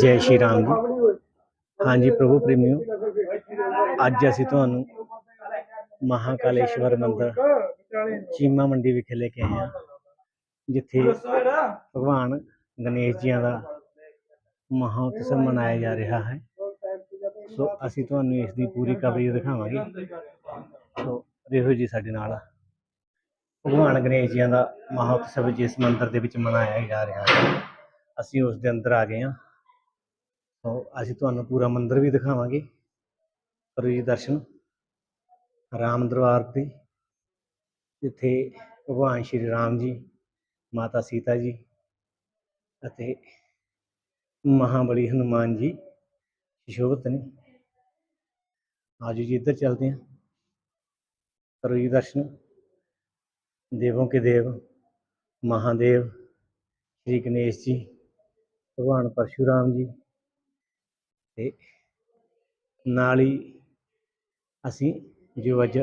ਜੈ ਸ਼੍ਰੀ ਰਾਮ ਜੀ। ਹਾਂਜੀ, ਪ੍ਰਭੂ ਪ੍ਰੇਮਿਓ, ਅੱਜ ਅਸੀਂ ਤੁਹਾਨੂੰ ਮਹਾਕਾਲੇਸ਼ਵਰ ਮੰਦਿਰ ਚੀਮਾ ਮੰਡੀ ਵਿਖੇ ਲੈ ਕੇ ਆਏ ਹਾਂ, ਜਿੱਥੇ ਭਗਵਾਨ ਗਣੇਸ਼ ਜੀਆਂ ਦਾ ਮਹਾਂਉਤਸਵ ਮਨਾਇਆ ਜਾ ਰਿਹਾ ਹੈ। ਸੋ ਅਸੀਂ ਤੁਹਾਨੂੰ ਇਸ ਦੀ ਪੂਰੀ ਕਵਰੇਜ ਦਿਖਾਵਾਂਗੇ। ਸੋ ਰਹੋ ਜੀ ਸਾਡੇ ਨਾਲ ਭਗਵਾਨ ਗਣੇਸ਼ ਜੀਆਂ ਦਾ ਮਹਾਂਉਤਸਵ ਜਿਸ ਮੰਦਿਰ ਦੇ ਵਿੱਚ ਮਨਾਇਆ ਜਾ ਰਿਹਾ ਹੈ। ਅਸੀਂ ਉਸ ਦੇ ਅੰਦਰ ਆ ਗਏ ਹਾਂ। ਸੋ ਅਸੀਂ ਤੁਹਾਨੂੰ ਪੂਰਾ ਮੰਦਿਰ ਵੀ ਦਿਖਾਵਾਂਗੇ ਕਰੋ ਜੀ ਦਰਸ਼ਨ। ਰਾਮ ਦਰਬਾਰ ਦੇ ਜਿੱਥੇ ਭਗਵਾਨ ਸ਼੍ਰੀ ਰਾਮ ਜੀ, ਮਾਤਾ ਸੀਤਾ ਜੀ ਅਤੇ ਮਹਾਬਲੀ ਹਨੂਮਾਨ ਜੀ ਸ਼ੋਭਤ ਨੇ। ਆਜੋ ਜੀ ਇੱਧਰ ਚਲਦੇ ਹਾਂ। ਕਰੋ ਜੀ ਦਰਸ਼ਨ। ਦੇਵੋਂ ਕੇ ਦੇਵ, ਮਹਾਦੇਵ, ਸ਼੍ਰੀ ਗਣੇਸ਼ ਜੀ, ਭਗਵਾਨ ਪਰਸ਼ੂਰਾਮ ਜੀ ਤੇ ਨਾਲ ਹੀ ਅਸੀਂ ਜੋ ਅੱਜ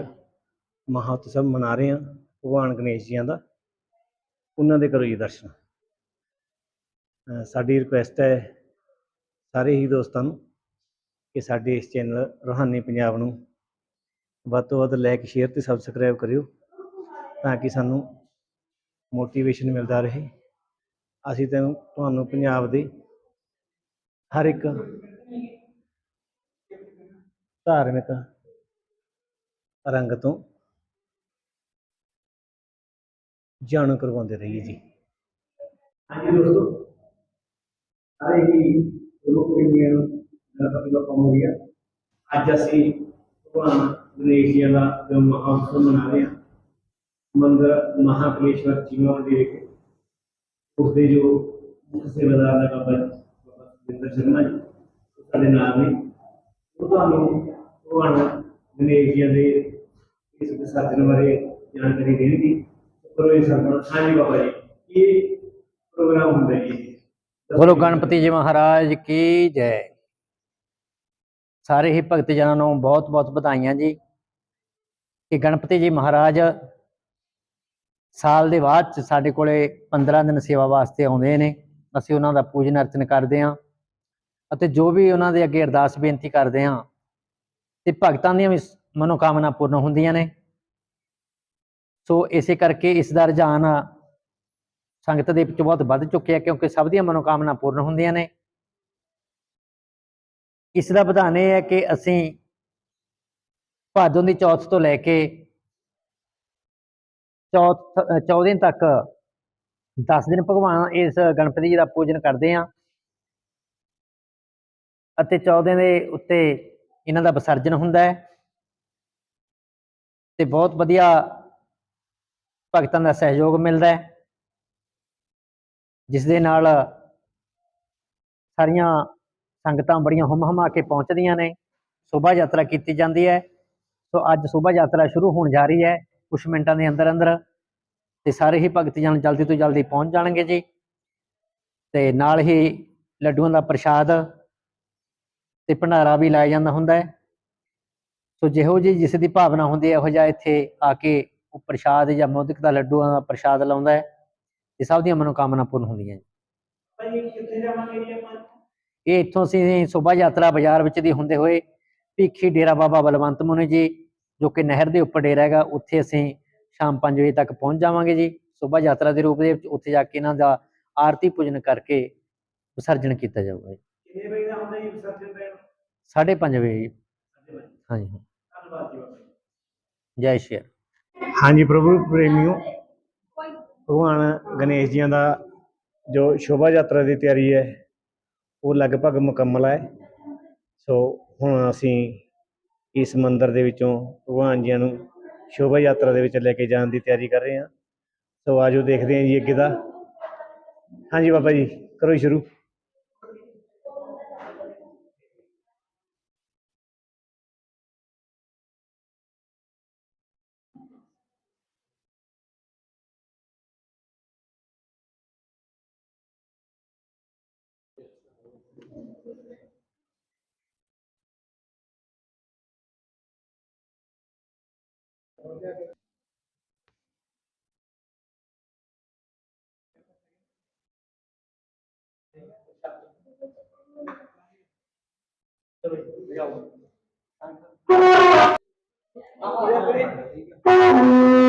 ਮਹਾਉਤਸਵ ਮਨਾ ਰਹੇ ਹਾਂ, ਭਗਵਾਨ ਗਣੇਸ਼ ਜੀਆਂ ਦਾ, ਉਹਨਾਂ ਦੇ ਕਰੋ ਜੀ ਦਰਸ਼ਨ। ਸਾਡੀ ਰਿਕੁਐਸਟ ਹੈ ਸਾਰੇ ਹੀ ਦੋਸਤਾਂ ਨੂੰ ਕਿ ਸਾਡੇ ਇਸ ਚੈਨਲ ਰੋਹਾਨੀ ਪੰਜਾਬ ਨੂੰ ਵੱਧ ਤੋਂ ਵੱਧ ਲਾਈਕ ਸ਼ੇਅਰ ਤੇ ਸਬਸਕ੍ਰਾਈਬ ਕਰਿਓ ਤਾਂ ਕਿ ਸਾਨੂੰ ਮੋਟੀਵੇਸ਼ਨ ਮਿਲਦਾ ਰਹੇ। ਅਸੀਂ ਤੈਨੂੰ, ਤੁਹਾਨੂੰ ਪੰਜਾਬ ਦੇ ਹਰ ਇੱਕ ਧਾਰਮਿਕ ਰੰਗ ਤੋਂ ਜਾਣੂ ਕਰਵਾਉਂਦੇ ਰਹੀਏ ਜੀ। ਹਾਂਜੀ ਦੋਸਤੋ, ਸਾਰੇ ਹੀ ਗੁਰੂ ਪ੍ਰੇਮੀਆਂ ਨੂੰ ਗਣਪਤੀ ਬੱਪਾ ਮੋਰੀਆ ਅੱਜ ਅਸੀਂ ਭਗਵਾਨ ਗਣੇਸ਼ ਜੀ ਦਾ ਜੋ ਮਹਾਉਤਸਵ ਮਨਾ ਰਹੇ ਹਾਂ, ਮੰਦਰ ਮਹਾਕਲੇਸ਼ਵਰ ਚੀਮਾ ਮੰਡੀ ਵਿਖੇ ਉਸ ਦੇ ਜੋ ਸੇਵਾਦਾਰ ਨੇ ਬਾਬਾ ਬਾਬਾ ਸੁਰਿੰਦਰ ਸ਼ਰਮਾ ਜੀ ਸਾਡੇ ਨਾਲ ਨੇ। ਉਹ ਤੁਹਾਨੂੰ ਭਗਵਾਨ ਗਣੇਸ਼ ਦੇ ਇਸ ਵਿਸਰਜਨ ਬਾਰੇ ਜਾਣਕਾਰੀ ਦੇਣਗੇ। ਕਰੋ ਸਰਪੰਚ ਹਾਂਜੀ ਬਾਬਾ ਜੀ ਇਹ ਪ੍ਰੋਗਰਾਮ ਹੁੰਦਾ ਜੀ? ਬੋਲੋ, ਗਣਪਤੀ ਜੀ ਮਹਾਰਾਜ, ਕੀ ਜੈ? ਸਾਰੇ ਹੀ ਭਗਤ ਜਨਾਂ ਨੂੰ ਬਹੁਤ ਬਹੁਤ ਵਧਾਈਆਂ ਜੀ। ਕਿ ਗਣਪਤੀ ਜੀ ਮਹਾਰਾਜ ਸਾਲ ਦੇ ਬਾਅਦ ਚ ਸਾਡੇ ਕੋਲੇ 15 ਦਿਨ ਸੇਵਾ ਵਾਸਤੇ ਆਉਂਦੇ ਨੇ। ਅਸੀਂ ਉਹਨਾਂ ਦਾ ਪੂਜਨ ਅਰਚਨ ਕਰਦੇ ਹਾਂ। ਅਤੇ ਜੋ ਵੀ ਉਹਨਾਂ ਦੇ ਅੱਗੇ ਅਰਦਾਸ ਬੇਨਤੀ ਕਰਦੇ ਹਾਂ, ਤੇ ਭਗਤਾਂ ਦੀਆਂ ਵੀ ਮਨੋਕਾਮਨਾ ਪੂਰਨ ਹੁੰਦੀਆਂ ਨੇ। ਸੋ ਇਸੇ ਕਰਕੇ ਇਸ ਦਾ ਰੁਝਾਨ ਸੰਗਤ ਦੇ ਵਿੱਚ ਬਹੁਤ ਵੱਧ ਚੁੱਕਿਆ ਕਿਉਂਕਿ ਸਭ ਦੀਆਂ ਮਨੋਕਾਮਨਾ ਪੂਰਨ ਹੁੰਦੀਆਂ ਨੇ। ਇਸ ਦਾ ਵਿਧਾਨ ਇਹ ਹੈ ਕਿ ਅਸੀਂ ਭਾਦੋਂ ਦੀ ਚੌਥ ਤੋਂ ਲੈ ਕੇ ਚੌਥ 14 ਤੱਕ 10 ਦਿਨ ਭਗਵਾਨ ਇਸ ਗਣਪਤੀ ਜੀ ਦਾ ਪੂਜਨ ਕਰਦੇ ਹਾਂ। ਅਤੇ 14 ਦੇ ਉੱਤੇ ਇਹਨਾਂ ਦਾ ਵਿਸਰਜਨ ਹੁੰਦਾ ਹੈ। ਤੇ ਬਹੁਤ ਵਧੀਆ ਭਗਤਾਂ ਦਾ ਸਹਿਯੋਗ ਮਿਲਦਾ ਹੈ, ਜਿਸ ਦੇ ਨਾਲ ਸਾਰੀਆਂ ਸੰਗਤਾਂ ਬੜੀਆਂ ਹੁਮ ਹਮਾ ਕੇ ਪਹੁੰਚਦੀਆਂ ਨੇ। ਸ਼ੋਭਾ ਯਾਤਰਾ ਕੀਤੀ ਜਾਂਦੀ ਹੈ। ਸੋ ਅੱਜ ਸ਼ੋਭਾ ਯਾਤਰਾ ਸ਼ੁਰੂ ਹੋਣ ਜਾ ਰਹੀ ਹੈ ਕੁਝ ਮਿੰਟਾਂ ਦੇ ਅੰਦਰ ਅੰਦਰ ਤੇ ਸਾਰੇ ਹੀ ਭਗਤ ਜਨ ਜਲਦੀ ਤੋਂ ਜਲਦੀ ਪਹੁੰਚ ਜਾਣਗੇ ਜੀ। ਤੇ ਨਾਲ ਹੀ ਲੱਡੂਆਂ ਦਾ ਪ੍ਰਸ਼ਾਦ ਤੇ ਭੰਡਾਰਾ ਵੀ ਲਾਇਆ ਜਾਂਦਾ ਹੁੰਦਾ ਹੈ। ਸੋ ਜਿਹੋ ਜੀ ਜਿਸ ਦੀ ਭਾਵਨਾ ਹੁੰਦੀ ਹੈ, ਇਹੋ ਜਿਹਾ ਇੱਥੇ ਆ ਕੇ ਉਹ ਪ੍ਰਸ਼ਾਦ ਜਾਂ ਮੋਦਕ ਦਾ ਲੱਡੂਆਂ ਦਾ ਪ੍ਰਸ਼ਾਦ ਲਾਉਂਦਾ ਹੈ। ਤੇ ਸਭ ਦੀਆਂ ਮਨੋਕਾਮਨਾ ਪੂਰਨ ਹੁੰਦੀਆਂ ਜੀ ਭਾਈ ਕਿੱਥੇ ਜਾਵਾਂਗੇ ਜੀ ਆਪਾਂ ਇਹ ਇੱਥੋਂ ਅਸੀਂ ਸ਼ੋਭਾ ਯਾਤਰਾ ਬਾਜ਼ਾਰ ਵਿੱਚ ਦੀ ਹੁੰਦੇ ਹੋਏ ਭੀਖੀ ਡੇਰਾ ਬਾਬਾ ਬਲਵੰਤ ਮੁਨੀ ਜੀ, ਜੋ ਕਿ ਨਹਿਰ ਦੇ ਉੱਪਰ ਡੇਰਾ ਹੈਗਾ, ਉੱਥੇ ਅਸੀਂ ਸ਼ਾਮ 5 ਵਜੇ ਤੱਕ ਪਹੁੰਚ ਜਾਵਾਂਗੇ ਜੀ। ਸ਼ੋਭਾ ਯਾਤਰਾ ਦੇ ਰੂਪ ਦੇ ਵਿੱਚ ਉੱਥੇ ਜਾ ਕੇ ਇਹਨਾਂ ਦਾ ਆਰਤੀ ਪੂਜਨ ਕਰਕੇ ਵਿਸਰਜਨ ਕੀਤਾ ਜਾਊਗਾ ਜੀ। ਕਿੰਨੇ ਵਜੇ ਦਾ ਹੁੰਦਾ ਜੀ ਵਿਸਰਜਨ 5:30 ਵਜੇ ਹਾਂਜੀ ਹਾਂ। ਧੰਨਵਾਦ ਜੀ। ਬਾਬਾ ਜੈ ਸ਼੍ਰੀ ਹਾਂਜੀ, ਪ੍ਰਭੂ ਪ੍ਰੇਮਿਓ, ਭਗਵਾਨ ਗਣੇਸ਼ ਜੀਆਂ ਦਾ ਜੋ ਸ਼ੋਭਾ ਯਾਤਰਾ ਦੀ ਤਿਆਰੀ ਹੈ, ਉਹ ਲਗਭਗ ਮੁਕੰਮਲ ਹੈ। ਸੋ ਹੁਣ ਅਸੀਂ ਇਸ ਮੰਦਿਰ ਦੇ ਵਿੱਚੋਂ ਭਗਵਾਨ ਜੀਆਂ ਨੂੰ ਸ਼ੋਭਾ ਯਾਤਰਾ ਦੇ ਵਿੱਚ ਲੈ ਕੇ ਜਾਣ ਦੀ ਤਿਆਰੀ ਕਰ ਰਹੇ ਹਾਂ। ਸੋ ਆਜੋ ਦੇਖਦੇ ਹਾਂ ਜੀ ਅੱਗੇ ਦਾ। ਹਾਂਜੀ, ਬਾਬਾ ਜੀ, ਕਰੋ ਸ਼ੁਰੂ। ਸ਼ੁਰੂ ਡੱਬੇ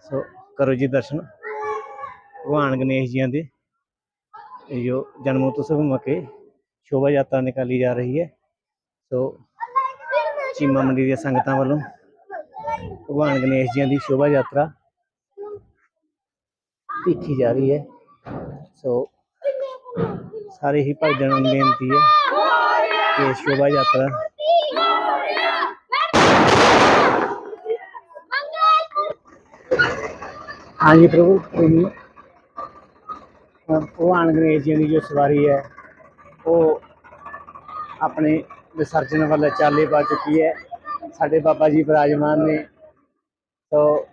ਸੋ ਕਰੋ ਜੀ ਦਰਸ਼ਨ ਭਗਵਾਨ गणेश जी ਦੇ ਇਹ ਜੋ ਜਨਮ ਉਤਸਵ ਮੌਕੇ ਸ਼ੋਭਾ ਯਾਤਰਾ ਨਿਕਾਲੀ ਜਾ ਰਹੀ ਹੈ ਸੋ ਚੀਮਾ ਮੰਡੀ ਦੀਆਂ ਸੰਗਤਾਂ ਵੱਲੋਂ ਭਗਵਾਨ ਗਣੇਸ਼ ਜੀ ਦੀ ਸ਼ੋਭਾ ਯਾਤਰਾ ਦੇਖੀ ਜਾ ਰਹੀ ਹੈ। ਸੋ ਸਾਰੇ ਹੀ ਭਗਤਾਂ ਨੂੰ ਬੇਨਤੀ ਹੈ ਕਿ ਸ਼ੋਭਾ ਯਾਤਰਾ ਹਾਂਜੀ ਪ੍ਰਭੂ ਤੁਸੀਂ ਭਗਵਾਨ ਗਣੇਸ਼ ਜੀ ਦੀ ਜੋ ਸਵਾਰੀ ਹੈ, ਉਹ ਆਪਣੇ ਵਿਸਰਜਨ ਵੱਲ ਚਾਲੇ ਪਾ ਚੁੱਕੀ ਹੈ। ਸਾਡੇ ਬਾਬਾ ਜੀ ਬਿਰਾਜਮਾਨ ਨੇ। ਸੋ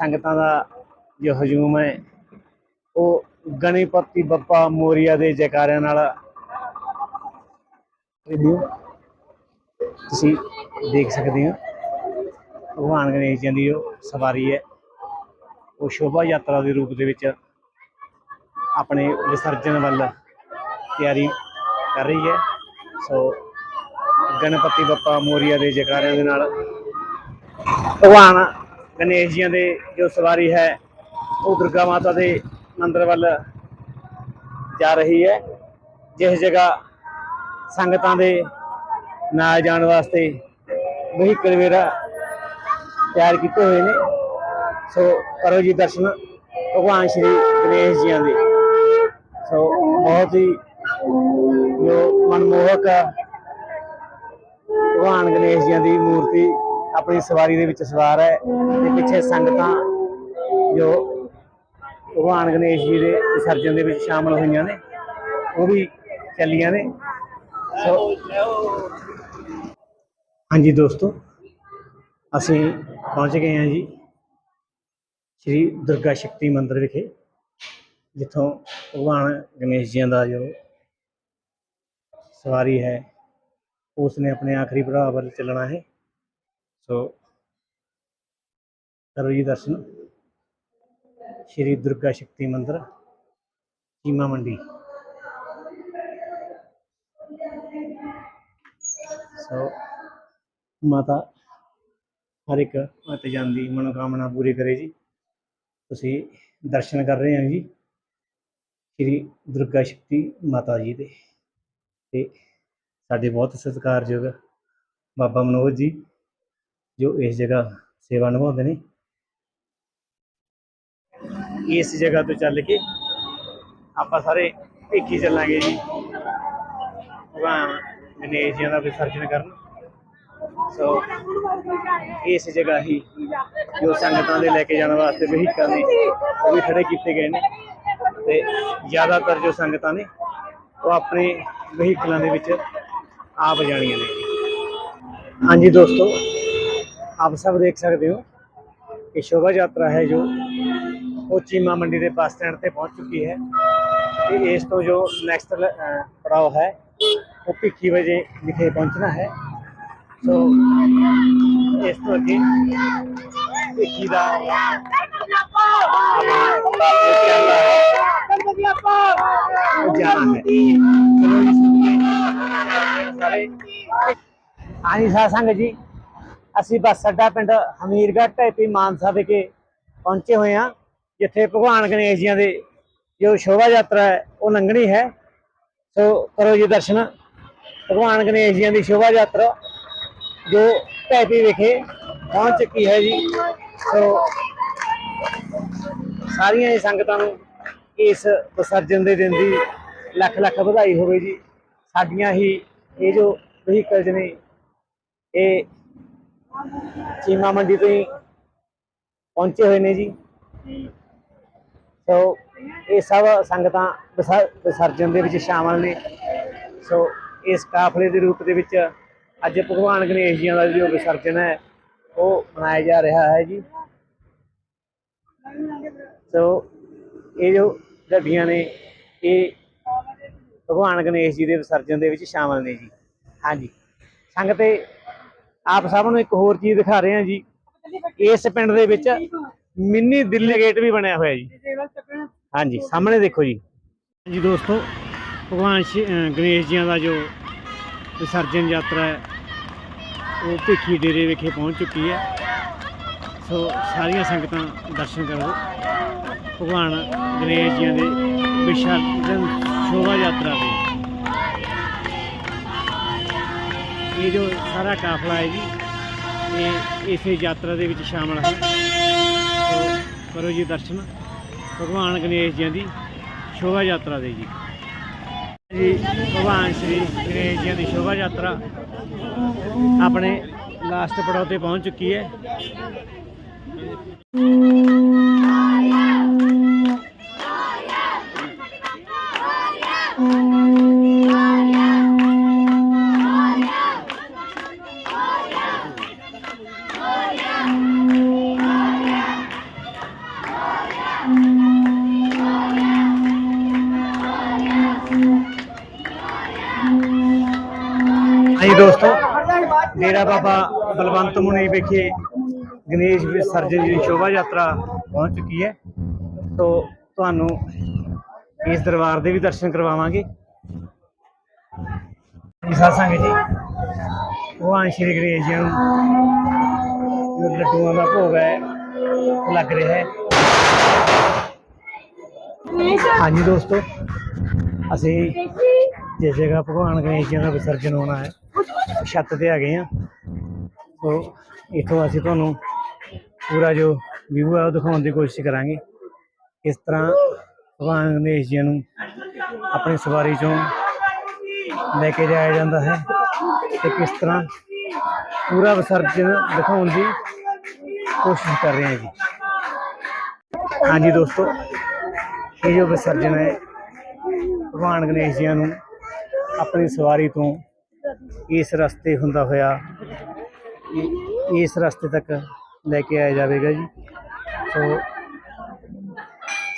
ਸੰਗਤਾਂ ਦਾ ਜੋ ਹਜੂਮ ਹੈ, ਉਹ ਗਣਪਤੀ ਬੱਪਾ ਮੋਰੀਆ ਦੇ ਜੈਕਾਰਿਆਂ ਨਾਲ ਤੁਸੀਂ ਦੇਖ ਸਕਦੇ ਹੋ। ਭਗਵਾਨ ਗਣੇਸ਼ ਜੀ ਦੀ ਉਹ ਸਵਾਰੀ ਹੈ। ਉਹ ਸ਼ੋਭਾ ਯਾਤਰਾ ਦੇ ਰੂਪ ਦੇ ਵਿੱਚ ਆਪਣੇ ਵਿਸਰਜਨ ਵੱਲ ਤਿਆਰੀ ਕਰ ਰਹੀ ਹੈ। ਸੋ ਗਣਪਤੀ ਬੱਪਾ, ਮੋਰੀਆ ਦੇ ਜਕਾਰਿਆਂ ਦੇ ਨਾਲ। ਭਗਵਾਨ ਗਣੇਸ਼ ਜੀ ਦੇ ਜੋ ਸਵਾਰੀ ਹੈ, ਉਹ ਦੁਰਗਾ ਮਾਤਾ ਦੇ ਮੰਦਰ ਵੱਲ ਜਾ ਰਹੀ ਹੈ। ਜਿਸ ਜਗ੍ਹਾ ਸੰਗਤਾਂ ਦੇ ਨਾਲ ਜਾਣ ਵਾਸਤੇ ਵਹੀਕਲ ਵੇਰਾ ਤਿਆਰ ਕੀਤੇ ਹੋਏ ਨੇ। ਸੋ ਕਰੋ ਜੀ ਦਰਸ਼ਨ ਭਗਵਾਨ ਸ਼੍ਰੀ ਗਣੇਸ਼ ਜੀ ਦੇ। ਸੋ ਬਹੁਤ ਹੀ ਜੋ ਮਨਮੋਹਕ ਭਗਵਾਨ ਗਣੇਸ਼ ਜੀ ਦੀ ਮੂਰਤੀ ਆਪਣੀ ਸਵਾਰੀ ਦੇ ਵਿੱਚ ਸਵਾਰ ਹੈ ਤੇ ਪਿੱਛੇ ਸੰਗਤਾਂ ਜੋ ਭਗਵਾਨ ਗਣੇਸ਼ ਜੀ ਦੇ ਵਿਸਰਜਨ ਦੇ ਵਿੱਚ ਸ਼ਾਮਲ ਹੋਈਆਂ ਨੇ, ਉਹ ਵੀ ਚੱਲੀਆਂ ਨੇ। ਸੋ ਹਾਂਜੀ ਦੋਸਤੋ, ਅਸੀਂ ਪਹੁੰਚ ਗਏ ਹਾਂ ਜੀ ਸ਼੍ਰੀ ਦੁਰਗਾ ਸ਼ਕਤੀ ਮੰਦਿਰ ਵਿਖੇ, ਜਿੱਥੋਂ ਭਗਵਾਨ ਗਣੇਸ਼ ਜੀ ਦਾ ਜੋ ਸਵਾਰੀ ਹੈ ਉਸ ਨੇ ਆਪਣੇ ਆਖਰੀ ਭਰਾ ਵੱਲ ਚੱਲਣਾ ਹੈ। ਸੋ ਕਰੋ ਜੀ ਦਰਸ਼ਨ। ਸ਼੍ਰੀ ਦੁਰਗਾ ਸ਼ਕਤੀ ਮੰਦਿਰ, ਚੀਮਾ ਮੰਡੀ। ਸੋ ਮਾਤਾ ਹਰ ਇੱਕ ਮਤ ਜਾਂਦੀ ਮਨੋਕਾਮਨਾ ਪੂਰੀ ਕਰੇ ਜੀ। ਤੁਸੀਂ ਦਰਸ਼ਨ ਕਰ ਰਹੇ ਹਾਂ ਜੀ। ਸ਼੍ਰੀ ਦੁਰਗਾ ਸ਼ਕਤੀ ਮਾਤਾ ਜੀ ਦੇ। ਤੇ ਸਾਡੇ ਬਹੁਤ ਸਤਿਕਾਰਯੋਗ ਬਾਬਾ ਮਨੋਜ ਜੀ ਜੋ ਇਸ ਜਗ੍ਹਾ ਸੇਵਾ ਨਿਭਾਉਂਦੇ ਨੇ ਇਸ ਜਗ੍ਹਾ ਤੋਂ ਚੱਲ ਕੇ ਆਪਾਂ ਸਾਰੇ ਇੱਕ ਹੀ ਚੱਲਾਂਗੇ ਜੀ ਭਗਵਾਨ ਗਣੇਸ਼ ਜੀ ਦਾ ਵਿਸਰਜਨ ਕਰਨ ਸੋ ਇਸ ਜਗ੍ਹਾ ਹੀ ਜੋ ਸੰਗਤਾਂ ਦੇ ਲੈ ਕੇ ਜਾਣ ਵਾਸਤੇ ਵਹੀਕਲ ਨੇ ਉਹ ਵੀ ਖੜੇ ਕੀਤੇ ਗਏ ਨੇ ਤੇ ਜ਼ਿਆਦਾਤਰ ਜੋ ਸੰਗਤਾਂ ਨੇ ਉਹ ਆਪਣੇ ਵਹੀਕਲਾਂ ਦੇ ਵਿੱਚ ਆਪ ਜਾਣੀਆਂ ਨੇ। ਹਾਂਜੀ ਦੋਸਤੋ ਆਪ ਸਭ ਦੇਖ ਸਕਦੇ ਹੋ ਕਿ ਸ਼ੋਭਾ ਯਾਤਰਾ ਹੈ ਜੋ ਉਹ ਚੀਮਾ ਮੰਡੀ ਦੇ ਬੱਸ ਸਟੈਂਡ ਤੇ ਪਹੁੰਚ ਚੁੱਕੀ ਹੈ। ਤੇ ਇਸ ਤੋਂ ਜੋ ਨੈਕਸਟ ਪੜਾਅ ਹੈ ਉਹ ਭਿੱਖੀ ਵਜੇ ਵਿਖੇ ਪਹੁੰਚਣਾ ਹੈ। ਸੋ ਇਸ ਤੋਂ ਅੱਗੇ ਭਿੱਖੀ ਦਾ ਜਾਣਾ ਹੈ। ਹਾਂਜੀ ਸਾਧ ਸੰਗਤ ਜੀ, ਅਸੀਂ ਬੱਸ ਅੱਡਾ ਪਿੰਡ ਹਮੀਰਗੜ੍ਹ ਢੈਪੀ ਮਾਨਸਾ ਵਿਖੇ ਪਹੁੰਚੇ ਹੋਏ ਹਾਂ, ਜਿੱਥੇ ਭਗਵਾਨ ਗਣੇਸ਼ ਜੀਆਂ ਦੇ ਜੋ ਸ਼ੋਭਾ ਯਾਤਰਾ ਹੈ, ਉਹ ਲੰਘਣੀ ਹੈ। ਸੋ ਕਰੋ ਜੀ ਦਰਸ਼ਨ, ਭਗਵਾਨ ਗਣੇਸ਼ ਜੀਆਂ ਦੀ ਸ਼ੋਭਾ ਯਾਤਰਾ ਜੋ ਢੇਪੀ ਵਿਖੇ ਪਹੁੰਚ ਚੁੱਕੀ ਹੈ ਜੀ। ਸੋ ਸਾਰੀਆਂ ਹੀ ਸੰਗਤਾਂ ਨੂੰ ਇਸ ਵਿਸਰਜਨ ਦੇ ਦਿਨ ਦੀ ਲੱਖ ਲੱਖ ਵਧਾਈ ਹੋਵੇ ਜੀ। ਸਾਡੀਆਂ ਹੀ ਇਹ ਜੋ ਵਹੀਕਲਸ ਨੇ ਇਹ ਚੀਮਾ ਮੰਡੀ ਤੋਂ ਹੀ ਪਹੁੰਚੇ ਹੋਏ ਨੇ ਜੀ। ਸੋ ਇਹ ਸਭ ਸੰਗਤਾਂ ਵਿਸਰ- ਵਿਸਰਜਨ ਦੇ ਵਿੱਚ ਸ਼ਾਮਲ ਨੇ। ਸੋ ਇਸ ਕਾਫਲੇ ਦੇ ਰੂਪ ਦੇ ਵਿੱਚ ਅੱਜ ਭਗਵਾਨ ਗਣੇਸ਼ ਜੀ ਦਾ ਜੋ ਵਿਸਰਜਨ ਹੈ, ਉਹ ਮਨਾਇਆ ਜਾ ਰਿਹਾ ਹੈ ਜੀ। ਸੋ ਇਹ ਜੋ ਗੱਡੀਆਂ ਨੇ, ਇਹ ਭਗਵਾਨ ਗਣੇਸ਼ ਜੀ ਦੇ ਵਿਸਰਜਨ ਦੇ ਵਿੱਚ ਸ਼ਾਮਲ ਨੇ ਜੀ। ਹਾਂਜੀ। ਸੰਗਤੇ ਆਪ ਸਭ ਨੂੰ ਇੱਕ ਹੋਰ ਚੀਜ਼ ਦਿਖਾ ਰਹੇ ਹਾਂ ਜੀ। ਇਸ ਪਿੰਡ ਦੇ ਵਿੱਚ ਮਿੰਨੀ ਦਿੱਲੀ ਗੇਟ ਵੀ ਬਣਿਆ ਹੋਇਆ ਜੀ। ਹਾਂਜੀ, ਸਾਹਮਣੇ ਦੇਖੋ ਜੀ। ਜੀ ਦੋਸਤੋ, ਭਗਵਾਨ ਸ਼੍ਰੀ- ਗਣੇਸ਼ ਜੀਆਂ ਦਾ ਜੋ ਵਿਸਰਜਨ ਯਾਤਰਾ ਹੈ, ਉਹ ਭਿੱਖੀ ਡੇਰੇ ਵਿਖੇ ਪਹੁੰਚ ਚੁੱਕੀ ਹੈ। ਸੋ ਸਾਰੀਆਂ ਸੰਗਤਾਂ ਦਰਸ਼ਨ ਕਰੋ। ਭਗਵਾਨ ਗਣੇਸ਼ ਜੀਆਂ ਦੇ ਵਿਸਰਜਨ ਸ਼ੋਭਾ ਯਾਤਰਾ ਦੇ। ਇਹ ਜੋ ਸਾਰਾ ਕਾਫਲਾ ਹੈ ਜੀ, ਇਹ ਇਸੇ ਯਾਤਰਾ ਦੇ ਵਿੱਚ ਸ਼ਾਮਲ ਹੈ। ਕਰੋ ਜੀ ਦਰਸ਼ਨ, ਭਗਵਾਨ ਗਣੇਸ਼ ਜੀ ਦੀ ਸ਼ੋਭਾ ਯਾਤਰਾ ਦੇ ਜੀ। ਜੀ, ਭਗਵਾਨ ਸ਼੍ਰੀ ਗਣੇਸ਼ ਜੀ ਦੀ ਸ਼ੋਭਾ ਯਾਤਰਾ ਆਪਣੇ ਲਾਸਟ ਪੜਾਅ ਤੇ ਪਹੁੰਚ ਚੁੱਕੀ ਹੈ। ਬਾਬਾ ਬਲਵੰਤ ਮੁਨੀ ਵਿਖੇ ਗਣੇਸ਼ ਵਿਸਰਜਨ ਦੀ ਸ਼ੋਭਾ ਯਾਤਰਾ ਪਹੁੰਚ ਚੁੱਕੀ ਹੈ ਤੋਂ ਤੁਹਾਨੂੰ ਇਸ ਦਰਬਾਰ ਦੇ ਵੀ ਦਰਸ਼ਨ ਕਰਵਾਵਾਂਗੇ। ਜੀ ਸਾਧ ਸੰਗਤ ਜੀ? ਭਗਵਾਨ ਸ਼੍ਰੀ ਗਣੇਸ਼ ਜੀ ਨੂੰ ਲੱਡੂਆਂ ਦਾ ਭੋਗ ਹੈ ਲੱਗ ਰਿਹਾ ਹੈ। ਹਾਂਜੀ ਦੋਸਤੋ ਅਸੀਂ ਜਿਸ ਜਗ੍ਹਾ ਭਗਵਾਨ ਗਣੇਸ਼ ਜੀ ਦਾ ਵਿਸਰਜਨ ਹੋਣਾ ਹੈ ਛੱਤ ਤੇ ਆ ਗਏ ਆ ਸੋ ਇਥੋਂ ਅਸੀਂ ਤੁਹਾਨੂੰ ਪੂਰਾ ਜੋ ਵਿਊ ਹੈ ਉਹ ਦਿਖਾਉਣ ਦੀ ਕੋਸ਼ਿਸ਼ ਕਰਾਂਗੇ। ਕਿਸ ਤਰ੍ਹਾਂ ਭਗਵਾਨ ਗਣੇਸ਼ ਜੀ ਨੂੰ ਆਪਣੀ ਸਵਾਰੀ ਚੋਂ ਲੈ ਕੇ ਜਾਇਆ ਜਾਂਦਾ ਹੈ ਤੇ ਕਿਸ ਤਰ੍ਹਾਂ ਪੂਰਾ ਵਿਸਰਜਨ ਦਿਖਾਉਣ ਦੀ ਕੋਸ਼ਿਸ਼ ਕਰ ਰਹੇ ਹਾਂ ਜੀ। ਹਾਂਜੀ ਦੋਸਤੋ, ਇਹ ਜੋ ਵਿਸਰਜਨ ਹੈ, ਭਗਵਾਨ ਗਣੇਸ਼ ਜੀ ਨੂੰ ਆਪਣੀ ਸਵਾਰੀ ਤੋਂ ਇਸ ਰਸਤੇ ਹੁੰਦਾ ਹੋਇਆ ਇਸ ਰਸਤੇ ਤੱਕ ਲੈ ਕੇ ਆਇਆ ਜਾਵੇਗਾ ਜੀ। ਸੋ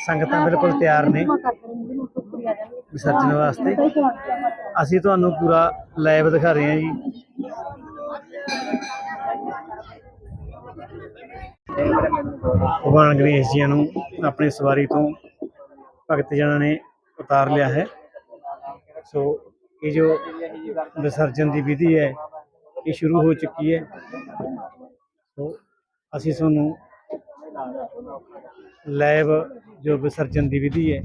ਸੰਗਤਾਂ ਬਿਲਕੁਲ ਤਿਆਰ ਨੇ। ਵਿਸਰਜਨ ਵਾਸਤੇ। ਅਸੀਂ ਤੁਹਾਨੂੰ ਪੂਰਾ ਲਾਈਵ ਦਿਖਾ ਰਹੇ ਹਾਂ ਜੀ। ਭਗਵਾਨ ਗਣੇਸ਼ ਜੀ ਨੂੰ ਆਪਣੀ ਸਵਾਰੀ ਤੋਂ ਭਗਤ ਜਨਾਂ ਨੇ ਉਤਾਰ ਲਿਆ ਹੈ। ਸੋ ਇਹ ਜੋ ਵਿਸਰਜਨ ਦੀ ਵਿਧੀ ਹੈ ਇਹ ਸ਼ੁਰੂ ਹੋ ਚੁੱਕੀ ਹੈ। ਸੋ ਅਸੀਂ ਤੁਹਾਨੂੰ ਲੈਬ ਜੋ ਵਿਸਰਜਨ ਦੀ ਵਿਧੀ ਹੈ,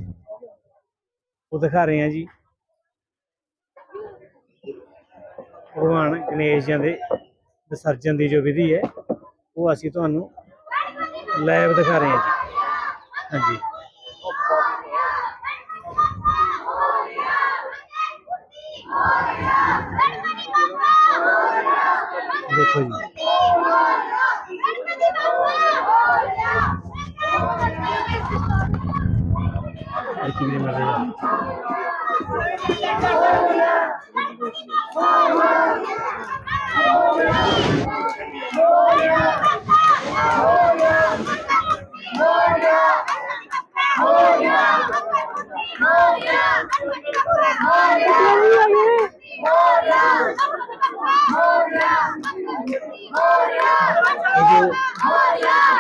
ਉਹ ਦਿਖਾ ਰਹੇ ਹਾਂ ਜੀ। ਭਗਵਾਨ ਗਣੇਸ਼ ਜੀ ਦੇ ਵਿਸਰਜਨ ਦੀ ਜੋ ਵਿਧੀ ਹੈ, ਉਹ ਅਸੀਂ ਤੁਹਾਨੂੰ ਲਾਈਵ ਦਿਖਾ ਰਹੇ ਹਾਂ ਜੀ। ਹਾਂਜੀ। ਦੇਖੋ ਜੀ ਇਹ ਕਿਵੇਂ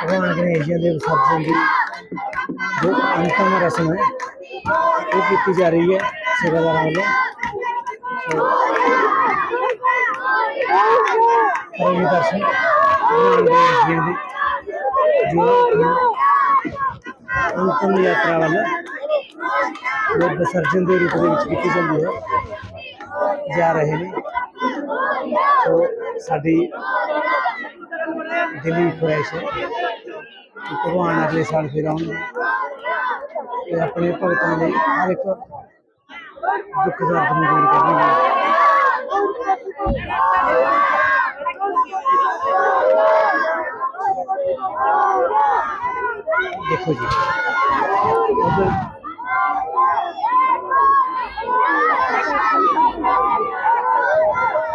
ਮਿਲ ਰਿਹਾ ਗਣੇਸ਼ ਜੀ ਦੇ ਵਿਸਰਜਨ ਦੀ ਜੋ ਅੰਤਮ ਰਸਮ ਹੈ ਉਹ ਕੀਤੀ ਜਾ ਰਹੀ ਹੈ ਸੇਵਾਦਾਰਾਂ ਵੱਲੋਂ ਸੋ ਕਰੋ ਜੀ ਦਰਸ਼ਨ ਭਗਵਾਨ ਗਣੇਸ਼ ਜੀ ਦੀ ਜੋ ਆਪਣੀ ਅੰਤਮ ਯਾਤਰਾ ਵੱਲ ਜੋ ਵਿਸਰਜਨ ਦੇ ਰੂਪ ਦੇ ਵਿੱਚ ਕੀਤੀ ਜਾਂਦੀ ਹੈ ਜਾ ਰਹੇ ਨੇ ਸੋ। ਸਾਡੀ ਭਗਵਾਨ ਅਗਲੇ ਸਾਲ ਫਿਰ ਤੇ ਆਪਣੇ ਭਗਤਾਂ ਲਈ ਹਰ ਇੱਕ ਦੁੱਖ ਦਰਦ ਨੂੰ ਦੂਰ ਕਰਨਗੇ। ਦੇਖੋ ਜੀ। ਉਧਰ ਗਾਇਬ ਹੋ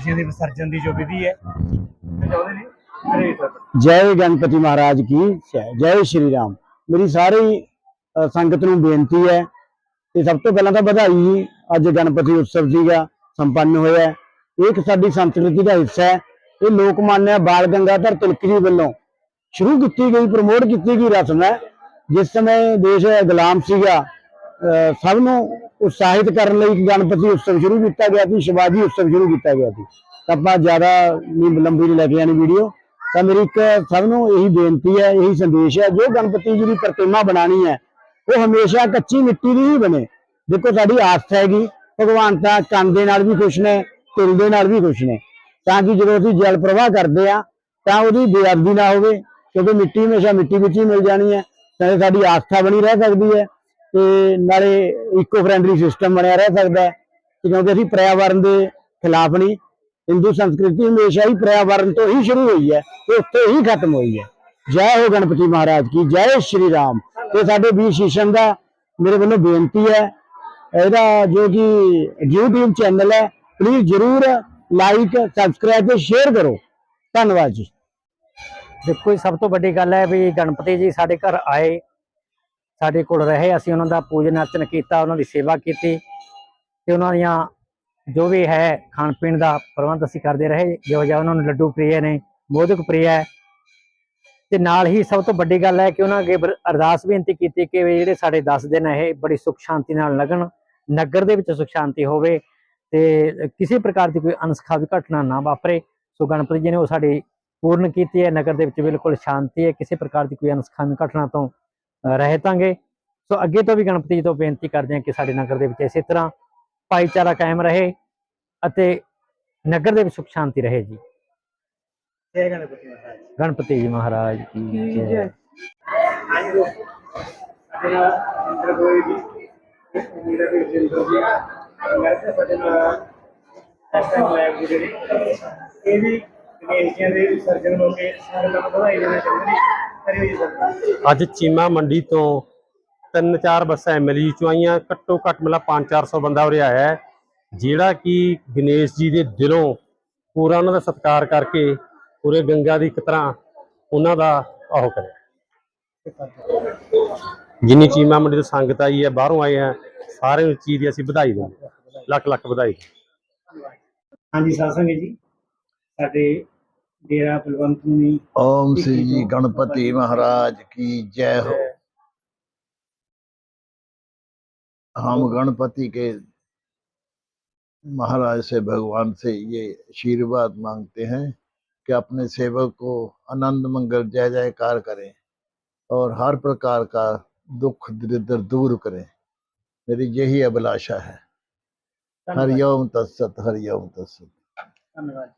ਭਗਵਾਨ ਗਣੇਸ਼ ਜੀ ਦੇ ਵਿਸਰਜਨ ਦੀ ਜੋ ਜੈ ਗਣਪਤੀ ਮਹਾਰਾਜ ਕੀ ਜੈ ਜੈ ਸ਼੍ਰੀ ਰਾਮ। ਮੇਰੀ ਸਾਰੀ ਸੰਗਤ ਨੂੰ ਬੇਨਤੀ ਹੈ ਤੇ ਸਭ ਤੋਂ ਪਹਿਲਾਂ ਤਾਂ ਵਧਾਈ ਜੀ। ਅੱਜ ਗਣਪਤੀ ਉਤਸਵ ਸੀਗਾ, ਸੰਪੰਨ ਹੋਇਆ ਇਹ ਇੱਕ ਸਾਡੀ ਸੰਸਕ੍ਰਿਤੀ ਦਾ ਹਿੱਸਾ ਹੈ। ਇਹ ਲੋਕ ਮਾਨਿਆ ਬਾਲ ਗੰਗਾਧਰ ਤਿਲਕ ਜੀ ਵੱਲੋਂ ਸ਼ੁਰੂ ਕੀਤੀ ਗਈ, ਪ੍ਰਮੋਟ ਕੀਤੀ ਗਈ ਰਸਮ ਹੈ। ਜਿਸ ਸਮੇਂ ਦੇਸ਼ ਗੁਲਾਮ ਸੀਗਾ ਸਭ ਨੂੰ ਉਤਸ਼ਾਹਿਤ ਕਰਨ ਲਈ ਗਣਪਤੀ ਉਤਸਵ ਸ਼ੁਰੂ ਕੀਤਾ ਗਿਆ ਸੀ, ਸ਼ਿਵਾਜੀ ਉਤਸਵ ਸ਼ੁਰੂ ਕੀਤਾ ਗਿਆ ਸੀ। ਆਪਾਂ ਜ਼ਿਆਦਾ ਨਹੀਂ, ਲੰਬੀ ਨਹੀਂ ਲੈ ਕੇ ਜਾਣੀ ਵੀਡੀਓ। ਤਾਂ ਮੇਰੀ ਇੱਕ ਸਭ ਨੂੰ ਇਹੀ ਬੇਨਤੀ ਹੈ, ਇਹੀ ਸੰਦੇਸ਼ ਹੈ, ਜੋ ਗਣਪਤੀ ਜੀ ਦੀ ਪ੍ਰਤਿਮਾ ਬਣਾਣੀ ਹੈ, ਉਹ ਹਮੇਸ਼ਾ ਕੱਚੀ ਮਿੱਟੀ ਦੀ ਹੀ ਬਣੇ। ਦੇਖੋ, ਸਾਡੀ ਆਸਥਾ ਹੈਗੀ, ਭਗਵਾਨ ਤਾਂ ਕੰਨ ਦੇ ਨਾਲ ਵੀ ਖੁਸ਼ ਨੇ, ਤਿਲ ਦੇ ਨਾਲ ਵੀ ਖੁਸ਼ ਨੇ। ਤਾਂ ਕਿ ਜਦੋਂ ਅਸੀਂ ਜਲ ਪ੍ਰਵਾਹ ਕਰਦੇ ਆ ਤਾਂ ਉਹਦੀ ਬੇਅਦਬੀ ਨਾ ਹੋਵੇ, ਕਿਉਂਕਿ ਮਿੱਟੀ ਹਮੇਸ਼ਾ ਮਿੱਟੀ ਵਿੱਚ ਹੀ ਮਿਲ ਜਾਣੀ ਹੈ ਤਾਂ ਸਾਡੀ ਆਸਥਾ ਬਣੀ ਰਹਿ ਸਕਦੀ ਹੈ। ਤੇ ਨਾਲੇ ਇਕੋ ਫ੍ਰੈਂਡਲੀ ਸਿਸਟਮ ਬਣਿਆ ਰਹਿ ਸਕਦਾ ਹੈ, ਕਿਉਂਕਿ ਅਸੀਂ ਪਰਿਆਵਰਨ ਦੇ ਖਿਲਾਫ ਨਹੀਂ, ਹਿੰਦੂ ਸੰਸਕ੍ਰਿਤੀ ਹਮੇਸ਼ਾ ਹੀ ਪਰਿਆਵਰਨ ਤੋਂ ਹੀ ਸ਼ੁਰੂ ਹੋਈ ਹੈ ਤੇ ਉੱਥੇ ਹੀ ਖਤਮ ਹੋਈ ਹੈ। ਜੈ ਹੋ ਗਣਪਤੀ ਮਹਾਰਾਜ ਕੀ, ਜੈ ਸ਼੍ਰੀ ਰਾਮ। ਤੇ ਸਾਡੇ ਵੀਰ ਸ਼ੀਸ਼ਮ ਦਾ ਮੇਰੇ ਵੱਲੋਂ ਬੇਨਤੀ ਹੈ, ਇਹਦਾ ਜੋ ਕਿ YouTube ਚੈਨਲ ਹੈ ਪਲੀਜ਼ ਜਰੂਰ ਲਾਈਕ ਸਬਸਕ੍ਰਾਈਬ ਤੇ ਸ਼ੇਅਰ ਕਰੋ। ਧੰਨਵਾਦ ਜੀ। ਦੇਖੋ ਜੀ, ਸਭ ਤੋਂ ਵੱਡੀ ਗੱਲ ਹੈ ਵੀ ਗਣਪਤੀ ਜੀ ਸਾਡੇ ਘਰ ਆਏ ਸਾਡੇ ਕੋਲ ਰਹੇ, ਅਸੀਂ ਉਹਨਾਂ ਦਾ ਪੂਜਨ ਅਰਚਨ ਕੀਤਾ, ਉਹਨਾਂ ਦੀ ਸੇਵਾ ਕੀਤੀ ਤੇ ਉਹਨਾਂ ਦੀਆਂ ਜੋ ਵੀ ਹੈ ਖਾਣ ਪੀਣ ਦਾ ਪ੍ਰਬੰਧ ਅਸੀਂ ਕਰਦੇ ਰਹੇ ਜੋ ਜਿਹਾ ਉਹਨਾਂ ਨੂੰ ਲੱਡੂ ਪ੍ਰਿय ਨੇ, ਮੋਦਕ ਪ੍ਰਿय ਹੈ। ਤੇ ਨਾਲ ਹੀ ਸਭ ਤੋਂ ਵੱਡੀ ਗੱਲ ਹੈ ਕਿ ਉਹਨਾਂ ਅੱਗੇ ਅਰਦਾਸ ਬੇਨਤੀ ਕੀਤੀ ਕਿ ਵੀ ਜਿਹੜੇ ਸਾਡੇ 10 ਦਿਨ ਇਹ ਬੜੀ ਸੁਖ ਸ਼ਾਂਤੀ ਨਾਲ ਲੱਗਣ ਨਗਰ ਦੇ ਵਿੱਚ ਸੁਖ ਸ਼ਾਂਤੀ ਹੋਵੇ ਤੇ ਕਿਸੇ ਪ੍ਰਕਾਰ ਦੀ ਕੋਈ ਅਨਸਖਾ ਘਟਨਾ ਨਾ ਵਾਪਰੇ। ਸੋ ਗਣਪਤੀ ਜੀ ਨੇ ਉਹ ਸਾਡੀ ਪੂਰਨ ਕੀਤੀ ਹੈ, ਨਗਰ ਦੇ ਵਿੱਚ ਬਿਲਕੁਲ ਸ਼ਾਂਤੀ ਹੈ, ਕਿਸੇ ਪ੍ਰਕਾਰ ਦੀ ਕੋਈ ਅਨਸਖਾਵੀ ਘਟਨਾ ਤੋਂ ਰਹਿਤਾਂਗੇ ਸੋ ਅੱਗੇ ਤੋਂ ਵੀ ਗਣਪਤੀ ਜੀ ਤੋਂ ਬੇਨਤੀ ਕਰਦੇ ਹਾਂ ਕਿ ਸਾਡੇ ਨਗਰ ਦੇ ਵਿੱਚ ਇਸੇ ਤਰ੍ਹਾਂ ਭਾਈਚਾਰਾ ਕਾਇਮ ਰਹੇ ਅਤੇ ਨਗਰ ਦੇ ਵਿੱਚ ਸੁਖ ਸ਼ਾਂਤੀ ਰਹੇ ਜੀ। ਜੈ ਗਣਪਤੀ ਮਹਾਰਾਜ। ਗਣਪਤੀ ਜੀ ਮਹਾਰਾਜ ਕੀ ਕੀ ਜੈ। ਇਹ ਵੀ ਗਣੇਸ਼ ਜੀ ਦੇ ਵਿਸਰਜਨ ਮੌਕੇ ਸੰਗਤਾਂ ਨੂੰ ਵਧਾਈ ਦੇਣਾ ਚਾਹੁੰਦੇ ਨੇ। ਕਰਿਓ ਜੀ ਸਰ? ਅੱਜ ਚੀਮਾ ਮੰਡੀ ਤੋਂ ਤਿੰਨ ਚਾਰ ਬੱਸਾਂ ਐਮਐਲਈ ਚੋਂ ਆਈਆਂ ਘੱਟੋ ਘੱਟ ਮਤਲਬ 5-400 ਬੰਦਾ ਉਰੇ ਆਇਆ ਹੈ। ਜਿਹੜਾ ਕਿ ਗਣੇਸ਼ ਜੀ ਦੇ ਦਿਲੋਂ ਪੂਰਾ ਉਹਨਾਂ ਦਾ ਸਤਿਕਾਰ ਕਰਕੇ ਪੂਰੇ ਗੰਗਾ ਦੀ ਇੱਕ ਤਰ੍ਹਾਂ ਉਹਨਾਂ ਦਾ ਉਹ ਕਰਿਆ। ਜਿੰਨੀ ਚੀਮਾ ਮੰਡੀ ਤੋਂ ਸੰਗਤ ਆਈ ਹੈ ਬਾਹਰੋਂ ਆਏ ਹੈ ਸਾਰੇ ਨੂੰ ਚੀਜ਼ ਦੀ ਅਸੀਂ ਵਧਾਈ ਦਿੰਦੇ। ਲੱਖ ਲੱਖ ਵਧਾਈ ਹਾਂਜੀ ਸਾਧ ਸੰਗਤ ਜੀ ਸਾਡੇ डेरा ओम श्री जी गणपति महाराज की जय हो। हम गणपति के महाराज से भगवान से ये आशीर्वाद मांगते हैं कि अपने सेवक को आनंद मंगल जय जयकार करें और हर प्रकार का दुख दरिद्र दूर करें। मेरी यही अभिलाषा है। हरिओम तत्सत हरिओम तत्सत। धन्यवाद।